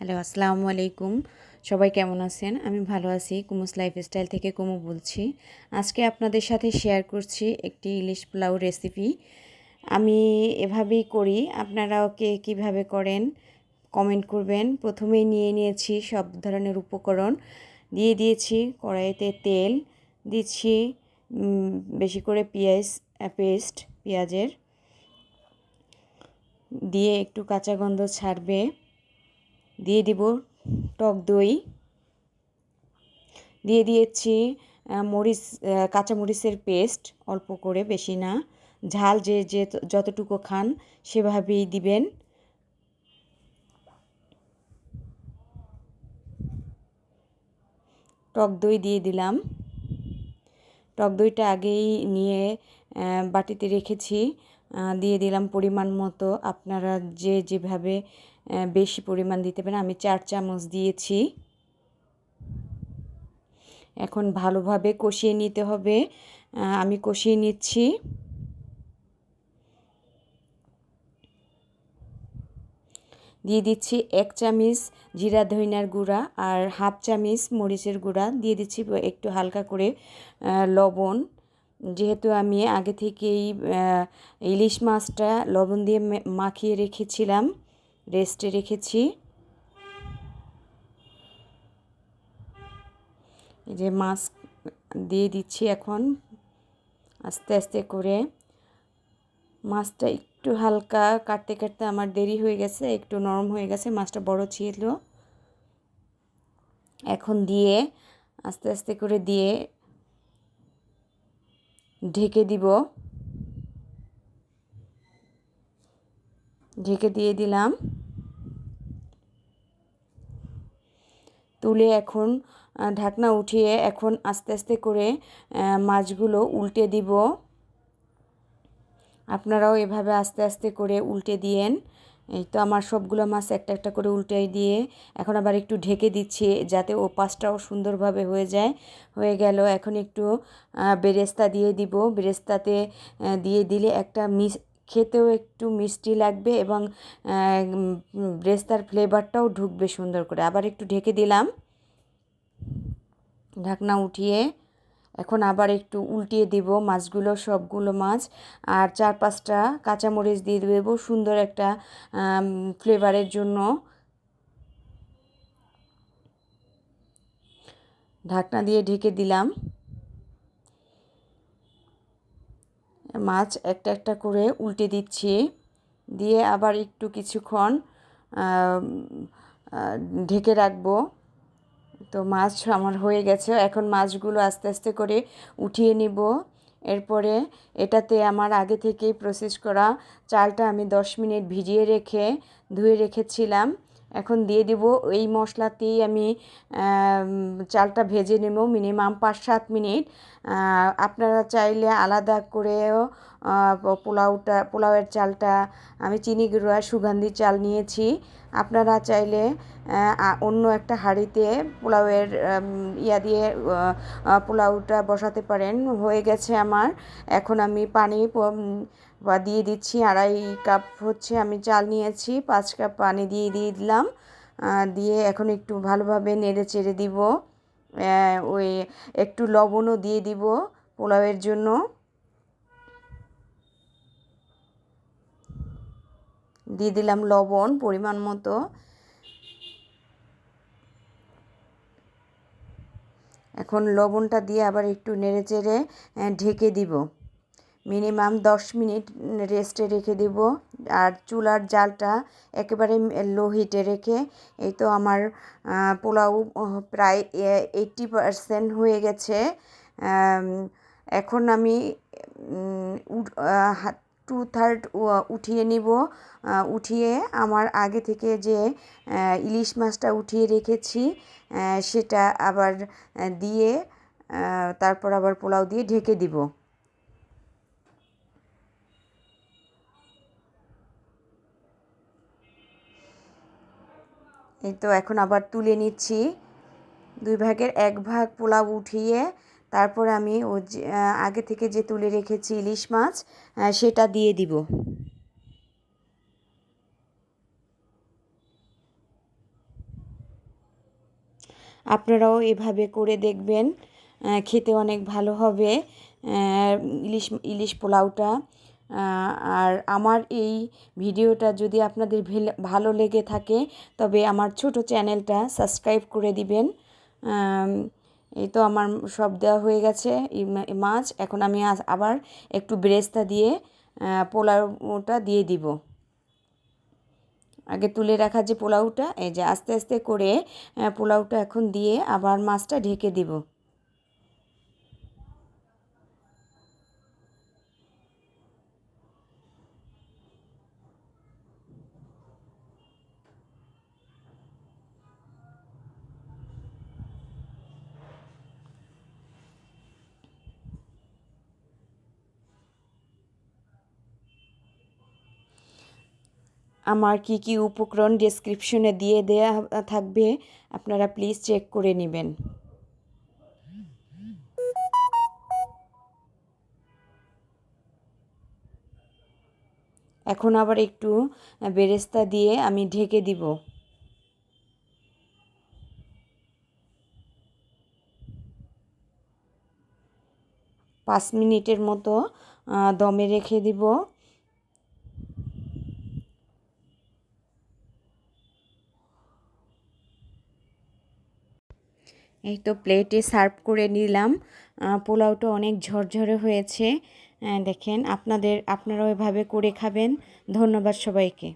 Hello, আসসালামু আলাইকুম। সবাই কেমন আছেন? আমি ভালো আছি, কুমুস লাইফস্টাইল থেকে কুমু বলছি। আজকে আপনাদের সাথে শেয়ার করছি একটি ইলিশ পোলাও রেসিপি। আমি এভাবেই করি। আপনারাও কে কীভাবে করেন কমেন্ট করবেন। প্রথমেই নিয়ে নিয়েছি সব ধরনের উপকরণ। দিয়ে দিয়েছি কড়াইতে তেল, দিচ্ছি বেশি করে পেঁয়াজ, পেস্ট, পেঁয়াজের। দিয়ে একটু কাঁচা গন্ধ ছাড়বে। দিয়ে দিব টক দই। দিয়ে দিয়েছি মরিচ কাঁচা মরিচের পেস্ট, অল্প করে, বেশি না। ঝাল যে যে যতটুকু খান সেভাবেই দিবেন। টক দই দিয়ে দিলাম। টক দইটা আগেই নিয়ে বাটিতে রেখেছি। দিয়ে দিলাম পরিমাণ মতো। আপনারা যে, যেভাবে বেশি পরিমাণ দিতে পারেন। আমি চার চামচ দিয়েছি। এখন ভালোভাবে কষিয়ে নিতে হবে। আমি কষিয়ে নিচ্ছি। দিয়ে দিচ্ছি এক চামিচ জিরা ধইনার গুঁড়া আর হাফ চামিচ মরিচের গুঁড়া। দিয়ে দিচ্ছি একটু হালকা করে লবণ। যেহেতু আমি আগে থেকেই ইলিশ মাছটা লবণ দিয়ে মাখিয়ে রেখেছিলাম রেস্টে রেখেছি। এই যে মাছ দিয়ে দিচ্ছি এখন আস্তে আস্তে করে। মাছটা একটু হালকা কাটতে কাটতে আমার দেরি হয়ে গেছে, একটু নরম হয়ে গেছে মাছটা বড় ছিল। এখন দিয়ে আস্তে আস্তে করে দিয়ে ঢেকে দিব। ঢেকে দিয়ে দিলাম। তুলে এখন ঢাকনা উঠিয়ে এখন আস্তে আস্তে করে মাছগুলো উল্টে দিব। আপনারাও এভাবে আস্তে আস্তে করে উল্টে দিয়েন। এই তো আমার সবগুলো মাছ একটা একটা করে উল্টে দিয়ে এখন আবার একটু ঢেকে দিচ্ছি যাতে ও পাশটাও সুন্দরভাবে হয়ে যায়। হয়ে গেল, এখন একটু বেরেস্তা দিয়ে দিব। বেরেস্তাতে দিয়ে দিলে একটা মিস খেতেও একটু মিষ্টি লাগবে এবং ব্রেস্তার ফ্লেভারটাও ঢুকবে সুন্দর করে। আবার একটু ঢেকে দিলাম। ঢাকনা উঠিয়ে এখন আবার একটু উল্টিয়ে দিব মাছগুলো, সবগুলো মাছ। আর চার পাঁচটা কাঁচামরিচ দিয়ে দেবো সুন্দর একটা ফ্লেভারের জন্য। ঢাকনা দিয়ে ঢেকে দিলাম। মাছ একটা একটা করে উল্টে দিচ্ছি। দিয়ে আবার একটু কিছুক্ষণ ঢেকে রাখব। তো মাছ আমার হয়ে গেছে। এখন মাছগুলো আস্তে আস্তে করে উঠিয়ে নিব। এরপরে এটাতে আমার আগে থেকেই প্রসেস করা চালটা আমি দশ মিনিট ভিজিয়ে রেখে, ধুয়ে রেখেছিলাম। এখন দিয়ে দিব। এই মশলাতেই আমি চালটা ভেজে নেব মিনিমাম পাঁচ সাত মিনিট। আপনারা চাইলে আলাদা করেও পোলাওটা, পোলাওয়ের চালটা, আমি চিনি গুঁড়া, সুগন্ধি চাল নিয়েছি। আপনারা চাইলে অন্য একটা হাঁড়িতে পোলাওয়ের ইয়া দিয়ে পোলাওটা বসাতে পারেন। হয়ে গেছে আমার। এখন আমি পানি দিয়ে দিচ্ছি। আড়াই কাপ হচ্ছে আমি চাল নিয়েছি। পাঁচ কাপ পানি দিয়ে দিয়ে দিলাম দিয়ে এখন একটু ভালোভাবে নেড়ে চেড়ে দিব। ওই একটু লবণও দিয়ে দিব পোলাওয়ের জন্য। দিয়ে দিলাম লবণ পরিমাণ মতো। এখন লবণটা দিয়ে আবার একটু নেড়ে চেড়ে ঢেকে দিব। মিনিমাম দশ মিনিট রেস্টে রেখে দেব। আর চুলার জালটা একেবারে লো হিটে রেখে, এই তো আমার পোলাও প্রায় এইটটি পারসেন্ট হয়ে গেছে। এখন আমি টু থার্ড উঠিয়ে নিব। উঠিয়ে আমার আগে থেকে যে ইলিশ মাছটা উঠিয়ে রেখেছি সেটা আবার দিয়ে তারপর আবার পোলাও দিয়ে ঢেকে দিব। এই তো এখন আবার তুলে নিচ্ছি। দুই ভাগের এক ভাগ পোলাও উঠিয়ে তারপর আমি ও আগে থেকে যে তুলে রেখেছি ইলিশ মাছ সেটা দিয়ে দিব। আপনারাও এভাবে করে দেখবেন খেতে অনেক ভালো হবে। ইলিশ ইলিশ পোলাওটা আর আমার এই ভিডিওটা যদি আপনাদের ভেল- লেগে থাকে, তবে আমার ছোট চ্যানেলটা সাবস্ক্রাইব করে দিবেন। এই তো আমার সব দেওয়া হয়ে গেছে। মাছ, এখন আমি আবার একটু ব্রেস্তা দিয়ে পোলাওটা দিয়ে দিব। আগে তুলে রাখা যে পোলাওটা, এই যে আস্তে আস্তে করে পোলাওটা এখন দিয়ে আবার মাছটা ঢেকে দিব। আমার কি কি উপকরণ ডেসক্রিপশনে দিয়ে দেয়া থাকবে, আপনারা প্লিজ চেক করে নেবেন। এখন আবার একটু বেরেস্তা দিয়ে আমি ঢেকে দিব। পাঁচ মিনিটের মতো দমে রেখে দিব। এই তো প্লেটে সার্ভ করে নিলাম। পোলাওটা অনেক ঝরঝরে হয়েছে। দেখেন, আপনাদের, আপনারাও এভাবে করে খাবেন। ধন্যবাদ সবাইকে।